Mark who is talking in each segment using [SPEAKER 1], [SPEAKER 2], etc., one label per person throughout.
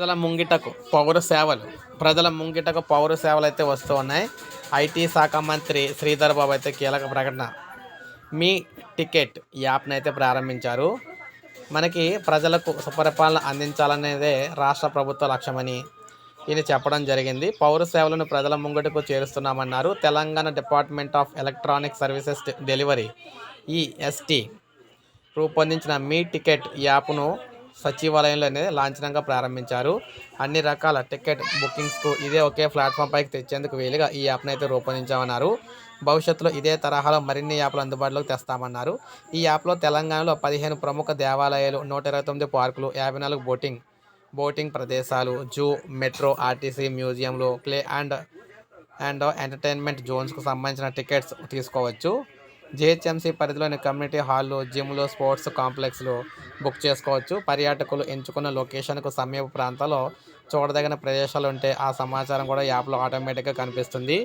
[SPEAKER 1] ప్రజల ముంగిటకు పౌర సేవలు ప్రజల ముంగిటకు పౌర సేవలు అయితే వస్తూ ఉన్నాయి. ఐటీ శాఖ మంత్రి శ్రీధర్ బాబు అయితే కీలక ప్రకటన. మీ టికెట్ యాప్ని అయితే ప్రారంభించారు. మనకి ప్రజలకు సుపరిపాలన అందించాలనేదే రాష్ట్ర ప్రభుత్వ లక్ష్యమని ఇది చెప్పడం జరిగింది. పౌర సేవలను ప్రజల ముంగటకు చేరుస్తున్నామన్నారు. Telangana department of electronic services delivery ఈ ఎస్టీ రూపొందించిన మీ టికెట్ యాప్ను సచివాలయంలో అనేది లాంఛనంగా ప్రారంభించారు. అన్ని రకాల టికెట్ బుకింగ్స్కు ఇదే ఒకే ప్లాట్ఫామ్ పైకి తెచ్చేందుకు వీలుగా ఈ యాప్ను అయితే రూపొందించామన్నారు. భవిష్యత్తులో ఇదే తరహాలో మరిన్ని యాప్లు అందుబాటులోకి తెస్తామన్నారు. ఈ యాప్లో తెలంగాణలో పదిహేను ప్రముఖ దేవాలయాలు నూట ఇరవై తొమ్మిది పార్కులు యాభై నాలుగు బోటింగ్ బోటింగ్ ప్రదేశాలు జూ మెట్రో ఆర్టీసీ మ్యూజియంలు ప్లే అండ్ అండ్ ఎంటర్టైన్మెంట్ జోన్స్కు సంబంధించిన టికెట్స్ తీసుకోవచ్చు. జిహెచ్ఎంసీ పరిధిలోని కమ్యూనిటీ హాల్లు జిమ్లు స్పోర్ట్స్ కాంప్లెక్స్లు బుక్ చేసుకోవచ్చు. పర్యాటకులు ఎంచుకున్న లొకేషన్కు సమీప ప్రాంతాల్లో చూడదగిన ప్రదేశాలు ఉంటే ఆ సమాచారం కూడా యాప్లో ఆటోమేటిక్గా కనిపిస్తుంది.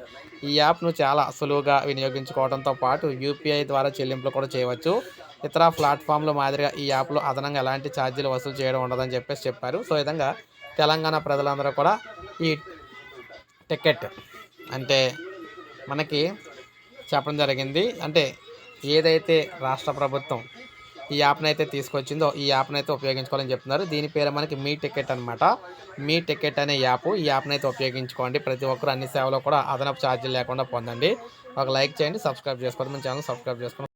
[SPEAKER 1] ఈ యాప్ను చాలా సులువుగా వినియోగించుకోవడంతో పాటు యూపీఐ ద్వారా చెల్లింపులు కూడా చేయవచ్చు. ఇతర ప్లాట్ఫామ్ల మాదిరిగా ఈ యాప్లో అదనంగా ఎలాంటి ఛార్జీలు వసూలు చేయడం ఉండదని చెప్పేసి చెప్పారు. సో విధంగా తెలంగాణ ప్రజలందరూ కూడా ఈ టికెట్ అంటే మనకి చెప్పడం జరిగింది. అంటే ఏదైతే రాష్ట్ర ప్రభుత్వం ఈ యాప్ని అయితే తీసుకొచ్చిందో ఈ యాప్ని అయితే ఉపయోగించుకోవాలని చెప్తున్నారు. దీని పేరు మనకి మీ టికెట్ అనమాట మీ టికెట్ అనే యాప్ ఈ యాప్ని అయితే ఉపయోగించుకోండి. ప్రతి ఒక్కరు అన్ని సేవలు కూడా అదనపు ఛార్జీలు లేకుండా పొందండి. ఒక లైక్ చేయండి సబ్స్క్రైబ్ చేసుకోండి. మన ఛానల్ సబ్స్క్రైబ్ చేసుకోండి.